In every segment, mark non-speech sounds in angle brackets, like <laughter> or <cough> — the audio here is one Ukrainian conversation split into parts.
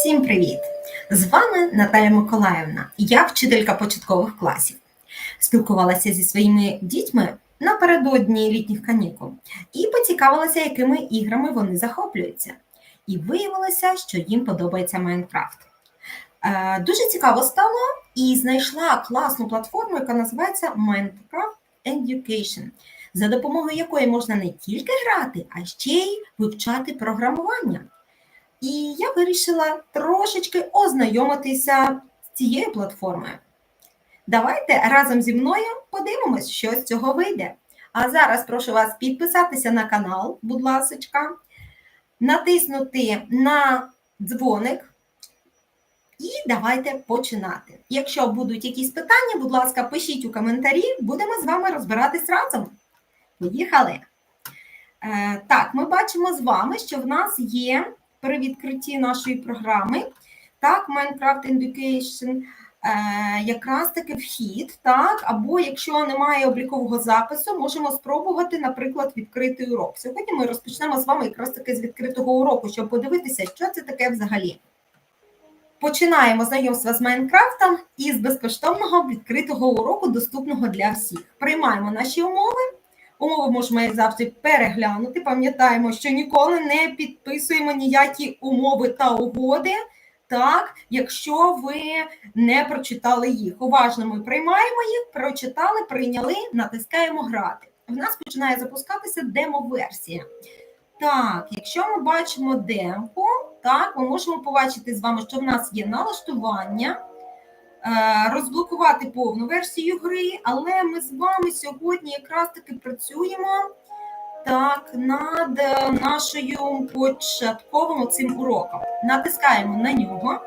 Всім привіт! З вами Наталя Миколаївна. Я вчителька початкових класів. Спілкувалася зі своїми дітьми напередодні літніх канікул і поцікавилася, якими іграми вони захоплюються. І виявилося, що їм подобається Майнкрафт. Е, Дуже цікаво стало і знайшла класну платформу, яка називається Minecraft Education, за допомогою якої можна не тільки грати, а ще й вивчати програмування. І я вирішила трошечки ознайомитися з цією платформою. Давайте разом зі мною подивимось, що з цього вийде. А зараз прошу вас підписатися на канал, будь ласка, натиснути на дзвоник. І давайте починати. Якщо будуть якісь питання, будь ласка, пишіть у коментарі, будемо з вами розбиратись разом. Поїхали! Е, так, ми бачимо з вами, що в нас є при відкритті нашої програми, так, Minecraft Education, е, якраз таки вхід, так, або якщо немає облікового запису, можемо спробувати, наприклад, відкритий урок. Сьогодні ми розпочнемо з вами якраз таки з відкритого уроку, щоб подивитися, що це таке взагалі. Починаємо знайомство з Майнкрафтом із безкоштовного відкритого уроку, доступного для всіх. Приймаємо наші умови. Умови можемо як завжди переглянути. Пам'ятаємо, що ніколи не підписуємо ніякі умови та угоди, так, якщо ви не прочитали їх. Уважно ми приймаємо їх, прочитали, прийняли, натискаємо грати. В нас починає запускатися демо-версія. Так, якщо ми бачимо демку, так, ми можемо побачити з вами, що в нас є налаштування. Е, розблокувати повну версію гри, але ми з вами сьогодні якраз таки працюємо так, над нашою початковим цим уроком. Натискаємо на нього.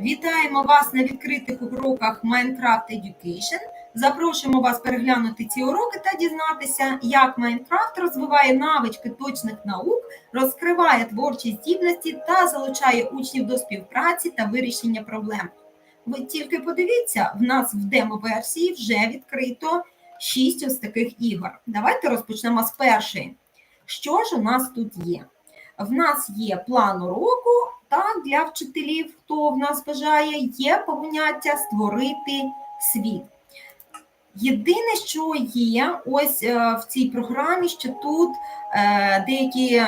Вітаємо вас на відкритих уроках Minecraft Education. Запрошуємо вас переглянути ці уроки та дізнатися, як Майнкрафт розвиває навички точних наук, розкриває творчі здібності та залучає учнів до співпраці та вирішення проблем. Ви тільки подивіться, в нас в демо-версії вже відкрито 6 ось таких ігор. Давайте розпочнемо з першої. Що ж у нас тут є? В нас є план уроку, так, для вчителів, хто в нас бажає, є поняття створити світ. Єдине, що є ось е, в цій програмі, що тут е, деякі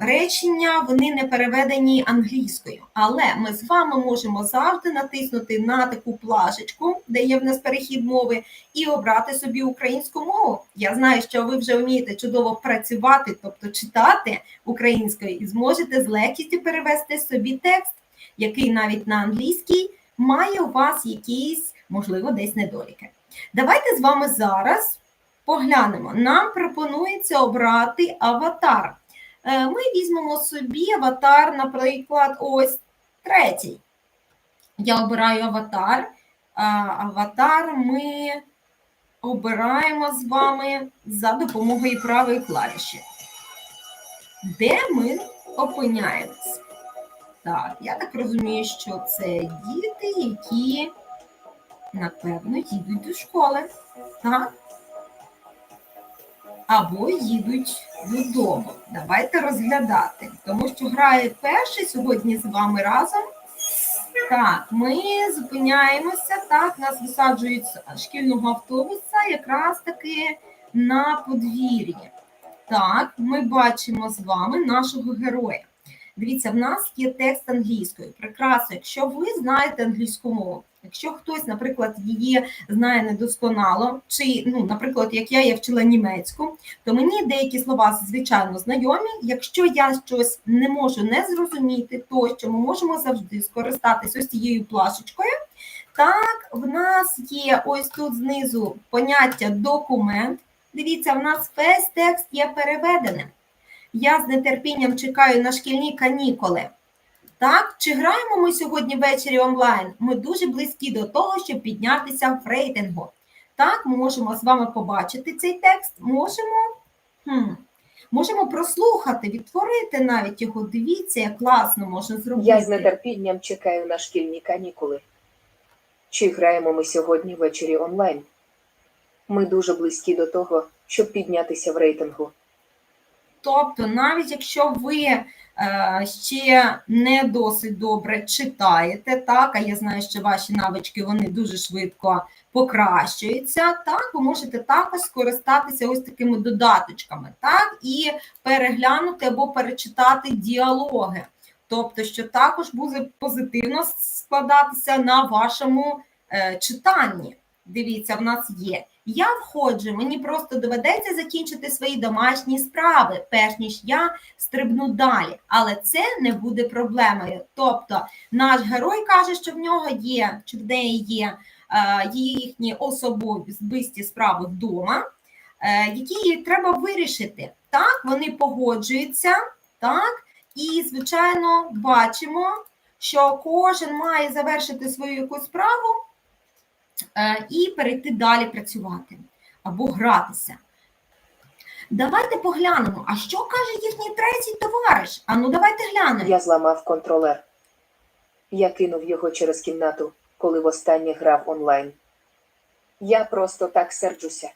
речення вони не переведені англійською, але ми з вами можемо завжди натиснути на таку плашечку, де є в нас перехід мови, і обрати собі українську мову. Я знаю, що ви вже вмієте чудово працювати, тобто читати українською, і зможете з легкістю перевести собі текст, який навіть на англійській має у вас якісь, можливо, десь недоліки. Давайте з вами зараз поглянемо. Нам пропонується обрати аватар. Е, ми візьмемо собі аватар, наприклад, ось третій. Я обираю аватар. Аватар ми обираємо з вами за допомогою правої клавіші. Де ми опиняємось? Так, я так розумію, що це діти, які напевно, їдуть до школи, так? Або їдуть додому. Давайте розглядати, тому що грає перший сьогодні з вами разом. Так, ми зупиняємося, так, нас висаджують з шкільного автобуса якраз таки на подвір'ї. Так, ми бачимо з вами нашого героя. Дивіться, в нас є текст англійською. Прекрасно, якщо ви знаєте англійську мову, Якщо хтось, наприклад, її знає недосконало, чи, ну, наприклад, як я я вчила німецьку, то мені деякі слова звичайно знайомі. Якщо я щось не можу не зрозуміти, то що ми можемо завжди скористатися ось цією плашечкою. Так, в нас є ось тут знизу поняття документ. Дивіться, в нас весь текст є переведеним. Я з нетерпінням чекаю на шкільні канікули. Так, чи граємо ми сьогодні ввечері онлайн? Ми дуже близькі до того, щоб піднятися в рейтингу. Так, ми можемо з вами побачити цей текст, можемо хм, можемо прослухати, відтворити навіть його. Дивіться, як класно можна зробити. Я з нетерпінням чекаю на шкільні канікули. Чи граємо ми сьогодні ввечері онлайн? Ми дуже близькі до того, щоб піднятися в рейтингу. Тобто, навіть якщо ви е, ще не досить добре читаєте, так, а я знаю, що ваші навички вони дуже швидко покращуються, так, ви можете також скористатися ось такими додаточками, так, і переглянути або перечитати діалоги. Тобто, що також буде позитивно складатися на вашому е, читанні. Дивіться, в нас є. Я входжу, мені просто доведеться закінчити свої домашні справи, перш ніж я стрибну далі. Але це не буде проблемою. Тобто, наш герой каже, що в нього є, чи в неї є е, їхні особисті справи вдома, е, які треба вирішити. Так, вони погоджуються, так, і, звичайно, бачимо, що кожен має завершити свою якусь справу і перейти далі працювати або гратися. Давайте поглянемо, а що каже їхній третій товариш? А ну давайте глянемо. Я зламав контролер. Я кинув його через кімнату, коли востаннє грав онлайн. Я просто так серджуся.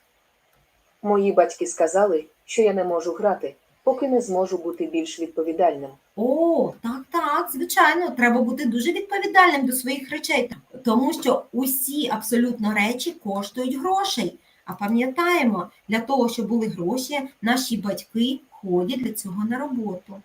Мої батьки сказали, що я не можу грати, поки не зможу бути більш відповідальним. О, так, так, звичайно, треба бути дуже відповідальним до своїх речей, тому що усі абсолютно речі коштують грошей. А пам'ятаємо, для того, щоб були гроші, наші батьки ходять для цього на роботу.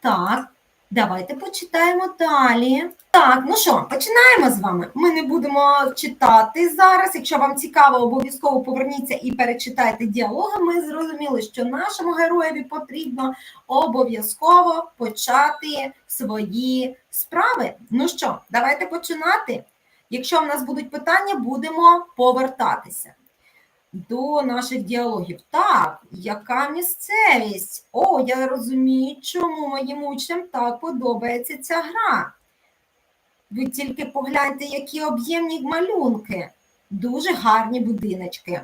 Так, давайте почитаємо далі. Так, ну що, починаємо з вами. Ми не будемо читати зараз. Якщо вам цікаво, обов'язково поверніться і перечитайте діалоги. Ми зрозуміли, що нашому героєві потрібно обов'язково почати свої справи. Ну що, давайте починати. Якщо в нас будуть питання, будемо повертатися до наших діалогів. Так, яка місцевість? О, я розумію, чому моїм учням так подобається ця гра. Ви тільки погляньте, які об'ємні малюнки. Дуже гарні будиночки.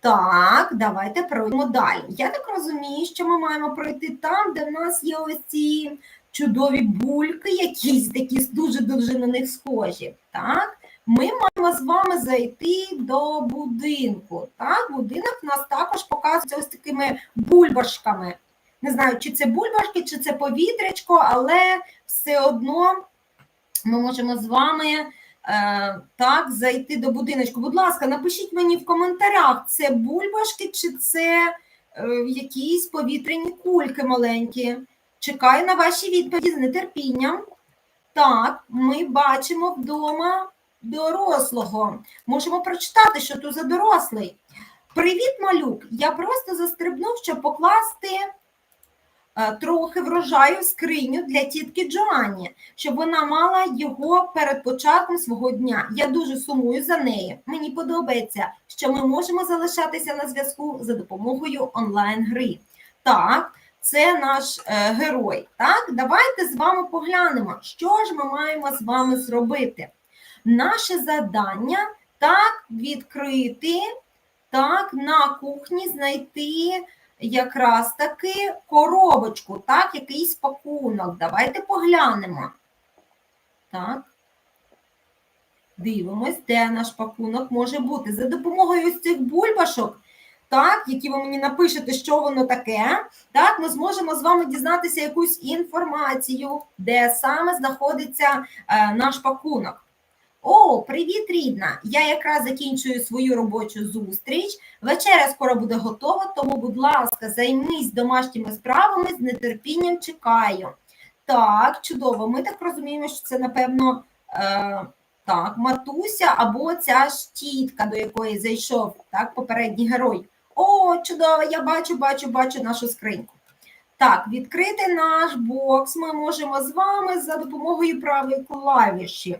Так, давайте пройдемо далі. Я так розумію, що ми маємо пройти там, де в нас є ось ці чудові бульки, якісь такі дуже-дуже на них схожі. Так, ми маємо з вами зайти до будинку. Так, будинок у нас також показується ось такими бульбашками. Не знаю, чи це бульбашки, чи це повітрячко, але все одно ми можемо з вами е, так зайти до будиночку. Будь ласка, напишіть мені в коментарях, це бульбашки, чи це е, якісь повітряні кульки маленькі. Чекаю на ваші відповіді з нетерпінням. Так, ми бачимо вдома дорослого. Можемо прочитати, що тут за дорослий. Привіт, малюк! Я просто застрибнув, щоб покласти е, трохи врожаю в скриню для тітки Джоанні, щоб вона мала його перед початком свого дня. Я дуже сумую за нею. Мені подобається, що ми можемо залишатися на зв'язку за допомогою онлайн-гри. Так, це наш е, герой. Так, давайте з вами поглянемо, що ж ми маємо з вами зробити. Наше завдання так відкрити, так, на кухні знайти якраз таки коробочку, так, якийсь пакунок. Давайте поглянемо. Так. Дивимось, де наш пакунок може бути. За допомогою ось цих бульбашок, так, які ви мені напишете, що воно таке, так, ми зможемо з вами дізнатися якусь інформацію, де саме знаходиться е, наш пакунок. О, привіт, рідна! Я якраз закінчую свою робочу зустріч. Вечеря скоро буде готова, тому, будь ласка, займись домашніми справами з нетерпінням чекаю. Так, чудово. Ми так розуміємо, що це, напевно, е, так, матуся або ця ж тітка, до якої зайшов так, попередній герой. О, чудово! Я бачу, бачу, бачу нашу скриньку. Так, відкрити наш бокс ми можемо з вами за допомогою правої клавіші.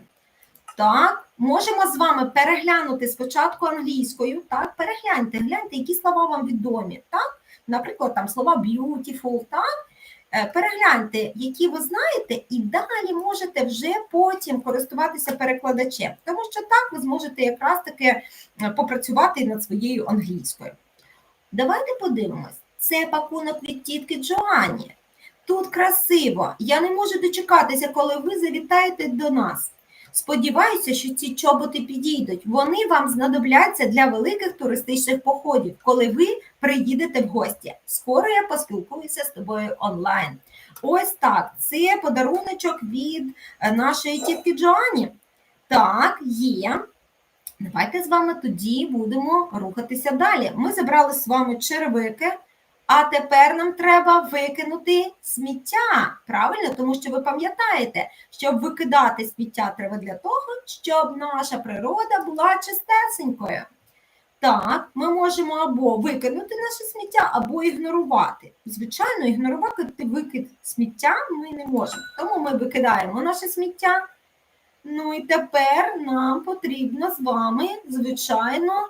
Так, можемо з вами переглянути спочатку англійською. Так, перегляньте, гляньте, які слова вам відомі. Так, наприклад, там слова beautiful, так. Е, Перегляньте, які ви знаєте, і далі можете вже потім користуватися перекладачем, тому що так ви зможете якраз таки е, попрацювати над своєю англійською. Давайте подивимось. Це пакунок від тітки Джоанні. Тут красиво. Я не можу дочекатися, коли ви завітаєте до нас. Сподіваюся, що ці чоботи підійдуть. Вони вам знадобляться для великих туристичних походів, коли ви приїдете в гості. Скоро я поспілкуюся з тобою онлайн. Ось так. Це подаруночок від е, нашої тітки Джоані. Так, є. Давайте з вами тоді будемо рухатися далі. Ми забрали з вами черевики, а тепер нам треба викинути сміття. Правильно, тому що ви пам'ятаєте, щоб викидати сміття треба для того, щоб наша природа була чистесенькою. Так, ми можемо або викинути наше сміття, або ігнорувати. Звичайно, ігнорувати викид сміття ми не можемо. Тому ми викидаємо наше сміття. Ну і тепер нам потрібно з вами, звичайно,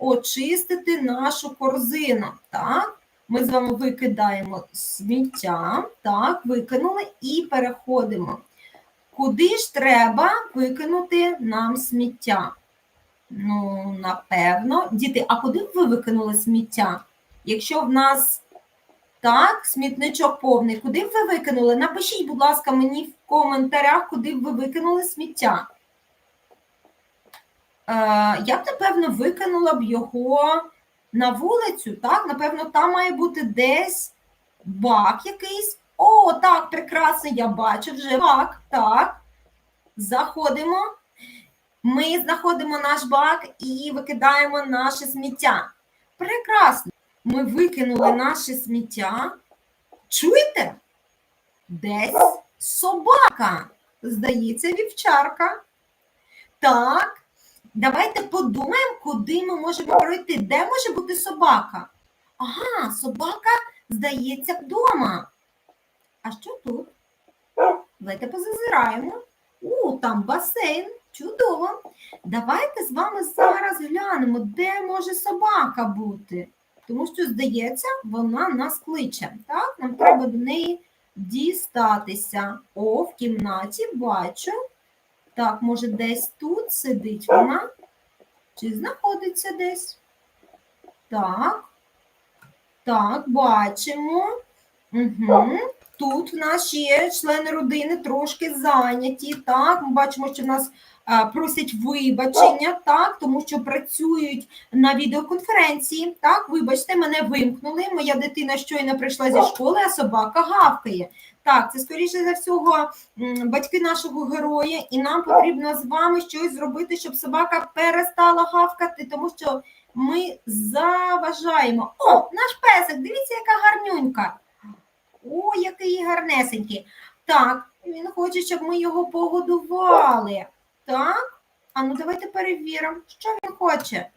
очистити нашу корзину. Так, ми з вами викидаємо сміття, так, викинули і переходимо. Куди ж треба викинути нам сміття? Ну, напевно, діти, а куди б ви викинули сміття? Якщо в нас так, смітничок повний, куди б ви викинули? Напишіть, будь ласка, мені в коментарях, куди б ви викинули сміття. Е, я б, напевно, викинула б його на вулицю, так? Напевно, там має бути десь бак якийсь. О, так, прекрасно, я бачу вже бак. Так. Заходимо. Ми знаходимо наш бак і викидаємо наше сміття. Прекрасно. Ми викинули наше сміття. Чуєте? Десь собака. Здається, вівчарка. Так, давайте подумаємо, куди ми можемо пройти. Де може бути собака? Ага, собака, здається, вдома. А що тут? Давайте позазираємо. У, там басейн. Чудово. Давайте з вами зараз глянемо, де може собака бути. Тому що, здається, вона нас кличе. Так, нам треба до неї дістатися. О, в кімнаті бачу. Так, може, десь тут сидить вона? Чи знаходиться десь? Так. Так, бачимо. Угу. Тут в нас ще члени родини трошки зайняті. Так, ми бачимо, що в нас просять вибачення, так, тому що працюють на відеоконференції. Так, вибачте, мене вимкнули. Моя дитина щойно прийшла зі школи, а собака гавкає. Так, це скоріше за всього батьки нашого героя, і нам потрібно з вами щось зробити, щоб собака перестала гавкати, тому що ми заважаємо. О, наш песик, дивіться, яка гарнюнька. О, який гарнесенький. Так, він хоче, щоб ми його погодували. Так? А ну давайте перевіримо, що він хоче.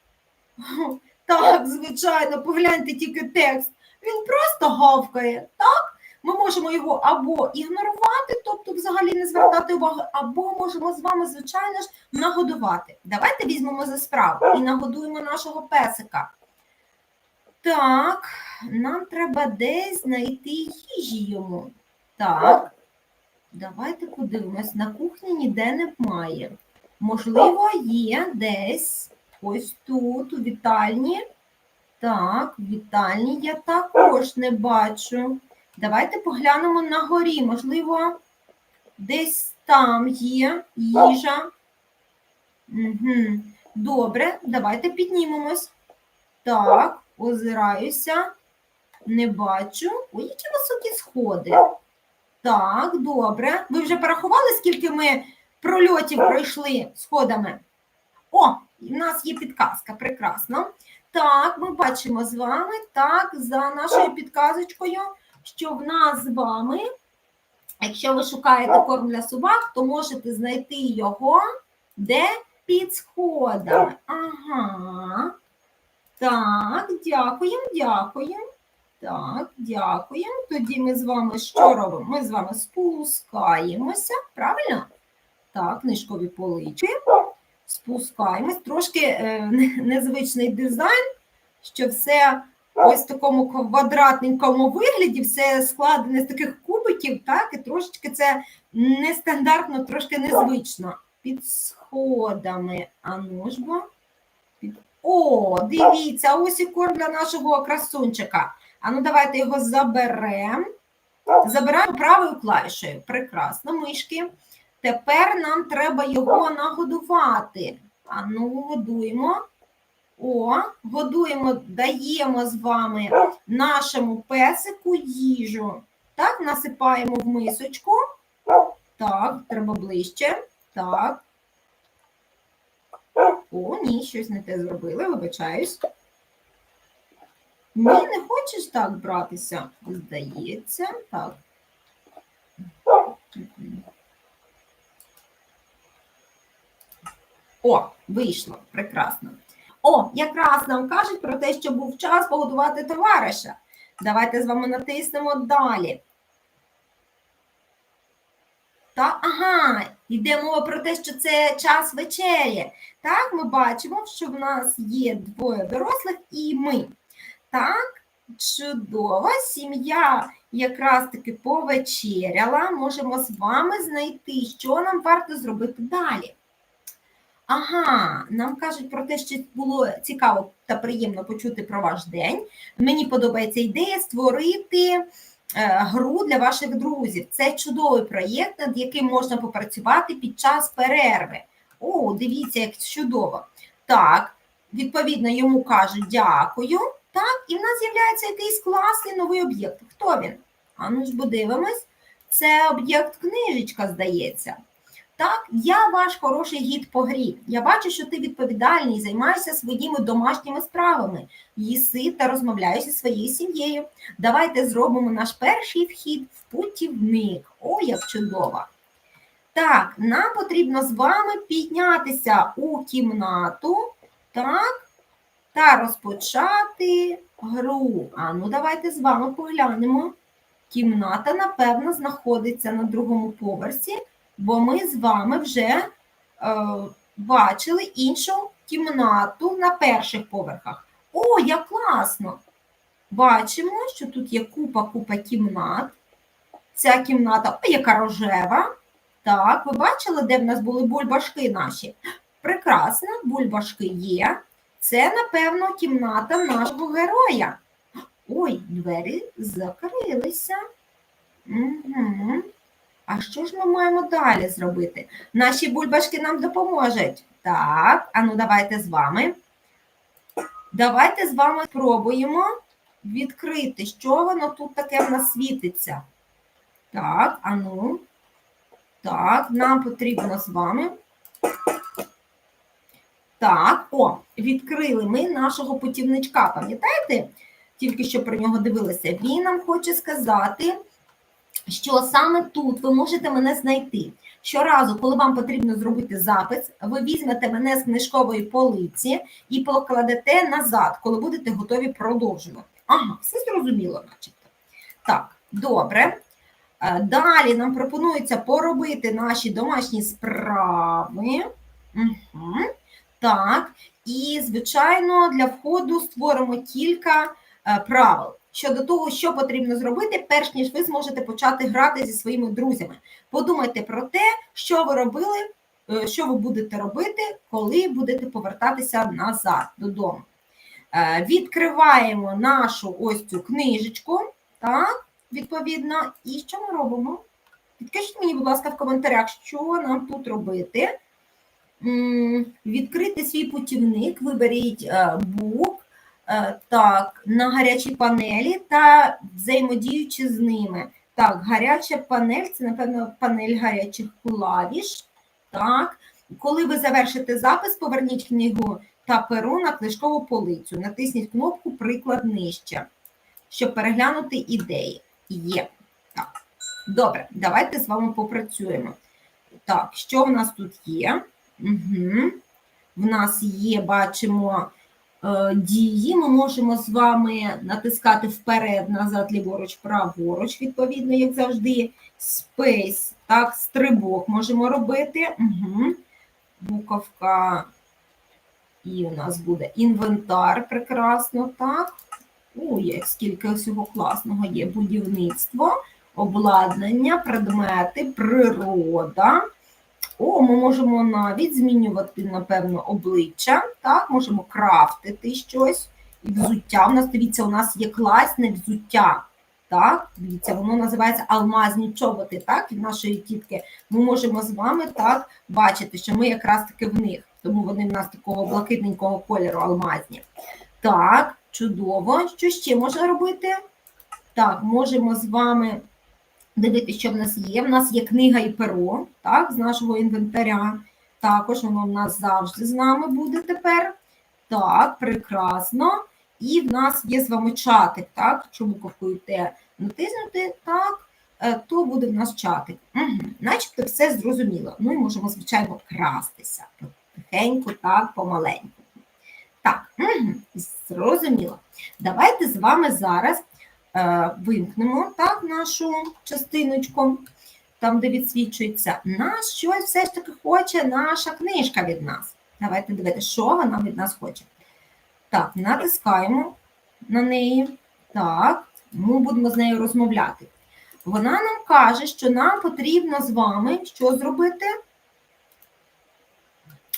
<laughs> Так, звичайно, погляньте тільки текст. Він просто гавкає, так? Ми можемо його або ігнорувати, тобто взагалі не звертати уваги, або можемо з вами, звичайно ж, нагодувати. Давайте візьмемо за справу і нагодуємо нашого песика. Так, нам треба десь знайти їжі йому. Так, давайте подивимось. На кухні ніде немає. Можливо, є десь ось тут, у вітальні. Так, вітальні я також не бачу. Давайте поглянемо на горі. Можливо, десь там є їжа. Угу. Добре, давайте піднімемось. Так, озираюся, не бачу. Ой, які високі сходи. Так, добре. Ви вже порахували, скільки ми прольотів пройшли сходами? О, в нас є підказка, прекрасно. Так, ми бачимо з вами, так, за нашою підказочкою, що в нас з вами, якщо ви шукаєте корм для собак, то можете знайти його де під сходами. Ага. Так, дякуємо, дякуємо. Так, дякуємо. Тоді ми з вами що робимо? Ми з вами спускаємося, правильно? Так, книжкові полички. Спускаємось. Трошки е, незвичний дизайн, що все ось в такому квадратненькому вигляді, все складене з таких кубиків, так, і трошечки це нестандартно, трошки незвично. Під сходами. А ну ж бо. О, дивіться, ось і корм для нашого красунчика. А ну давайте його заберемо. Забираємо правою клавішею. Прекрасно, мишки. Тепер нам треба його нагодувати. А ну, годуємо. О, годуємо, даємо з вами нашому песику їжу. Так, насипаємо в мисочку. Так, треба ближче. Так. О, ні, щось не те зробили, вибачаюсь. Ні, не хочеш так братися? Здається, так. О, вийшло, прекрасно. О, якраз нам кажуть про те, що був час погодувати товариша. Давайте з вами натиснемо далі. Та, ага, йде мова про те, що це час вечері. Так, ми бачимо, що в нас є двоє дорослих і ми. Так, чудово, сім'я якраз таки повечеряла. Можемо з вами знайти, що нам варто зробити далі. Ага, нам кажуть про те, що було цікаво та приємно почути про ваш день. Мені подобається ідея створити е, гру для ваших друзів. Це чудовий проєкт, над яким можна попрацювати під час перерви. О, дивіться, як чудово. Так, відповідно, йому кажуть дякую. Так, і в нас з'являється якийсь класний новий об'єкт. Хто він? А ну ж подивимось. Це об'єкт книжечка, здається. Так, я ваш хороший гід по грі. Я бачу, що ти відповідальний, займаєшся своїми домашніми справами, їси та розмовляєш зі своєю сім'єю. Давайте зробимо наш перший вхід в путівник. О, як чудово! Так, нам потрібно з вами піднятися у кімнату, так, та розпочати гру. А ну давайте з вами поглянемо. Кімната, напевно, знаходиться на другому поверсі бо ми з вами вже е, бачили іншу кімнату на перших поверхах. О, як класно! Бачимо, що тут є купа-купа кімнат. Ця кімната, о, яка рожева. Так, ви бачили, де в нас були бульбашки наші? Прекрасно, бульбашки є. Це, напевно, кімната нашого героя. Ой, двері закрилися. Угу. А що ж ми маємо далі зробити? Наші бульбашки нам допоможуть. Так, а ну давайте з вами. Давайте з вами спробуємо відкрити, що воно тут таке в нас світиться. Так, а ну. Так, нам потрібно з вами. Так, о, відкрили ми нашого путівничка. Пам'ятаєте? Тільки що про нього дивилися. Він нам хоче сказати що саме тут ви можете мене знайти. Щоразу, коли вам потрібно зробити запис, ви візьмете мене з книжкової полиці і покладете назад, коли будете готові продовжувати. Ага, все зрозуміло, начебто. Так, добре. Е, Далі нам пропонується поробити наші домашні справи. Угу. Так, і, звичайно, для входу створимо кілька е, правил щодо того, що потрібно зробити, перш ніж ви зможете почати грати зі своїми друзями. Подумайте про те, що ви робили, е, що ви будете робити, коли будете повертатися назад додому. Е, Відкриваємо нашу ось цю книжечку, так, відповідно, і що ми робимо? Підкажіть мені, будь ласка, в коментарях, що нам тут робити. Відкрити свій путівник, виберіть е, бук, Е, так, на гарячій панелі та взаємодіючи з ними. Так, гаряча панель це, напевно, панель гарячих клавіш. Так, коли ви завершите запис, поверніть книгу та перу на книжкову полицю. Натисніть кнопку Приклад нижче, щоб переглянути ідеї. Є. Так. Добре, давайте з вами попрацюємо. Так, що в нас тут є? Угу. В нас є, бачимо е, дії. Ми можемо з вами натискати вперед, назад, ліворуч, праворуч, відповідно, як завжди. Space, так, стрибок можемо робити. Угу. Буковка. І у нас буде інвентар, прекрасно, так. Ой, як скільки всього класного є будівництво, обладнання, предмети, природа. О, ми можемо навіть змінювати, напевно, обличчя. Так, можемо крафтити щось. І взуття. У нас, дивіться, у нас є класне взуття. Так, дивіться, воно називається алмазні чоботи. Так, від нашої тітки. Ми можемо з вами так бачити, що ми якраз таки в них. тому вони в нас такого блакитненького кольору алмазні. Так, чудово. Що ще можна робити? Так, можемо з вами дивитися, що в нас є. В нас є книга і перо, так, з нашого інвентаря. Також воно в нас завжди з нами буде тепер. Так, прекрасно. І в нас є з вами чатик, так? Якщо буковкою Т натиснути, так, е, то буде в нас чатик. Угу. Начебто все зрозуміло. Ну і можемо, звичайно, крастися. Тихенько, так, помаленьку. Так, угу. зрозуміло. Давайте з вами зараз вимкнемо так, нашу частиночку, там, де відсвічується. Нас щось все ж таки хоче наша книжка від нас. Давайте дивитися, що вона від нас хоче. Так, натискаємо на неї. Так, ми будемо з нею розмовляти. Вона нам каже, що нам потрібно з вами що зробити?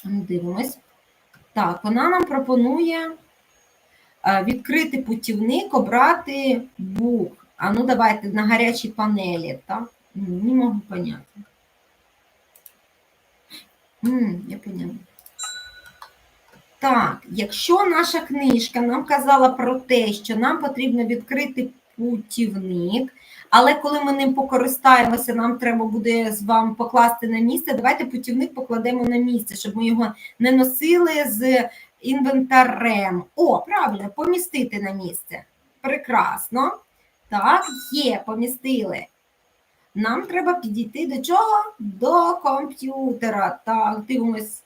Дивимось. Так, вона нам пропонує е, відкрити путівник, обрати бук. А ну давайте на гарячій панелі, так? Не можу поняти. Я поняла. Так, якщо наша книжка нам казала про те, що нам потрібно відкрити путівник, але коли ми ним покористаємося, нам треба буде з вами покласти на місце. Давайте путівник покладемо на місце, щоб ми його не носили з інвентарем. О, правильно, помістити на місце. Прекрасно. Так, є, помістили. Нам треба підійти до чого? До комп'ютера. Так, дивимось.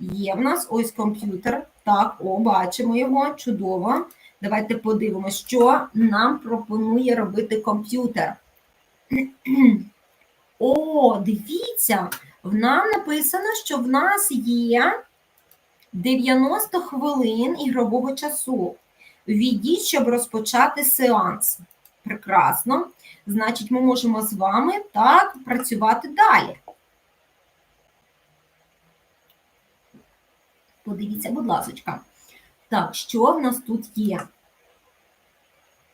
Є в нас ось комп'ютер. Так, о, бачимо його. Чудово. Давайте подивимося, що нам пропонує робити комп'ютер. <clears throat> О, дивіться, в нам написано, що в нас є 90 хвилин ігрового часу. Введіть, щоб розпочати сеанс. Прекрасно. Значить, ми можемо з вами так працювати далі. Подивіться, будь ласка. Так, що в нас тут є?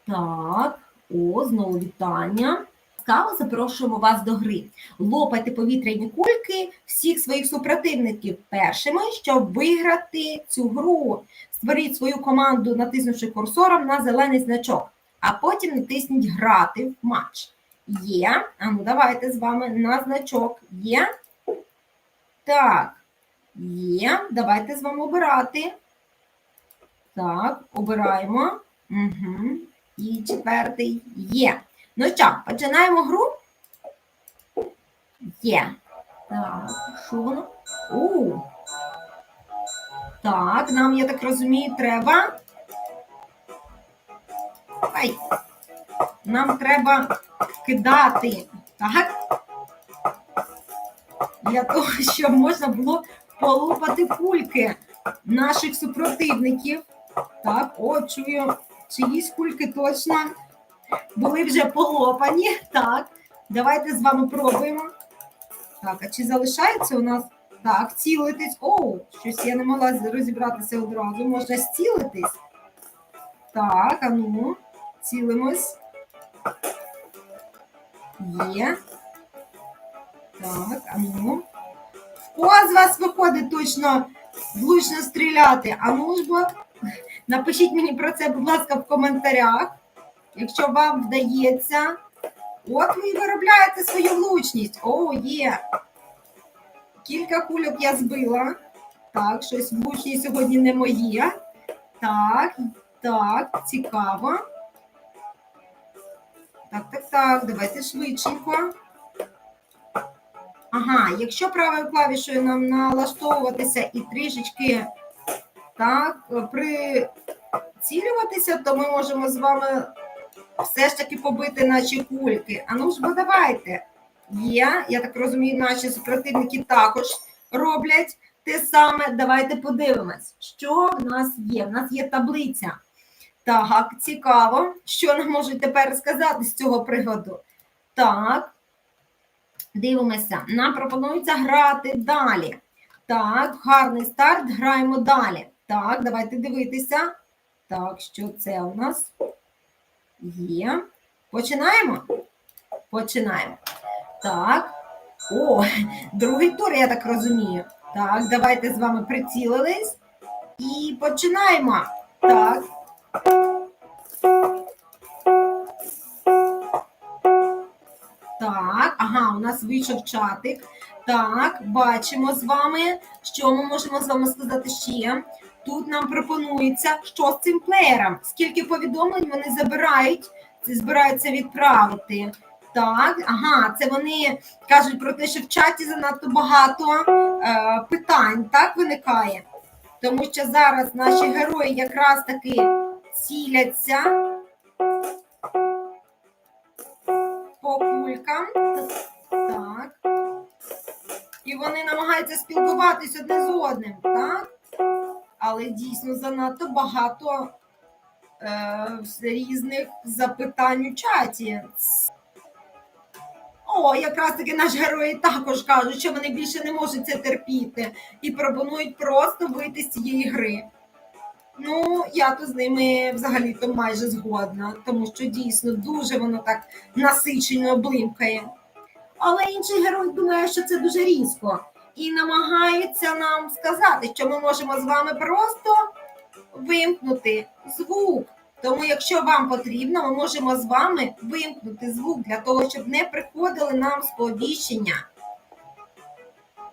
Так, о, знову вітання. Цікаво, запрошуємо вас до гри. Лопайте повітряні кульки всіх своїх супротивників першими, щоб виграти цю гру. Створіть свою команду, натиснувши курсором на зелений значок, а потім натисніть Грати в матч. Є. А ну давайте з вами на значок. Є. Так. Є. Давайте з вами обирати. Так, обираємо. Угу. І четвертий є. Ну що, починаємо гру? Є. Так, що воно? У. Так, нам, я так розумію, треба. Ай. Нам треба кидати. Так? Для того, щоб можна було полупати кульки наших супротивників. Так, о, чую, чиїсь кульки точно були вже полопані. Так, давайте з вами пробуємо. Так, а чи залишається у нас? Так, цілитись. О, щось я не могла розібратися одразу. Можна зцілитись. Так, а ну, цілимось. Є. Так, а ну. Кого з вас виходить точно влучно стріляти? А ну ж бо напишіть мені про це, будь ласка, в коментарях. Якщо вам вдається. От ви виробляєте свою влучність. О, є. Кілька кульок я збила. Так, щось влучні сьогодні не моє. Так, так, цікаво. Так, так, так, давайте швидшенько. Ага, якщо правою клавішою нам налаштовуватися і трішечки так, прицілюватися, то ми можемо з вами все ж таки побити наші кульки. А ну ж бо давайте. Є, я так розумію, наші супротивники також роблять те саме. Давайте подивимось, що в нас є. В нас є таблиця. Так, цікаво, що нам можуть тепер сказати з цього приводу. Так, дивимося. Нам пропонується грати далі. Так, гарний старт, граємо далі. Так, давайте дивитися. Так, що це у нас? Є. Починаємо? Починаємо. Так. О, <laughs> другий тур, я так розумію. Так, давайте з вами прицілились і починаємо. Так. Так, ага, у нас вийшов чатик. Так, бачимо з вами, що ми можемо з вами сказати ще. Тут нам пропонується, що з цим плеєром, скільки повідомлень вони забирають, збираються відправити. Так, ага, це вони кажуть про те, що в чаті занадто багато е, питань, так виникає. Тому що зараз наші герої якраз таки ціляться по кулькам. Так. І вони намагаються спілкуватись одне з одним, так? Але дійсно занадто багато е, різних запитань у чаті. О, якраз таки наші герої також кажуть, що вони більше не можуть це терпіти і пропонують просто вийти з цієї гри. Ну, я то з ними взагалі-то майже згодна, тому що дійсно дуже воно так насичено блимкає. Але інший герой думає, що це дуже різко, і намагається нам сказати, що ми можемо з вами просто вимкнути звук. Тому, якщо вам потрібно, ми можемо з вами вимкнути звук для того, щоб не приходили нам сповіщення.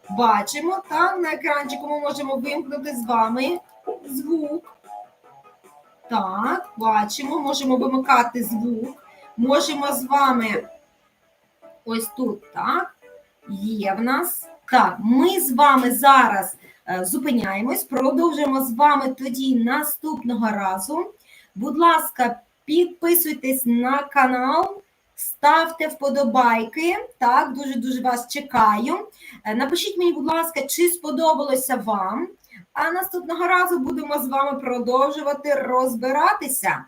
Бачимо, так, на екранчику ми можемо вимкнути з вами звук. Так, бачимо, можемо вимикати звук. Можемо з вами ось тут, так, є в нас. Так, ми з вами зараз е, зупиняємось, продовжимо з вами тоді наступного разу. Будь ласка, підписуйтесь на канал, ставте вподобайки. Так, дуже-дуже вас чекаю. Е, Напишіть мені, будь ласка, чи сподобалося вам. А наступного разу будемо з вами продовжувати розбиратися.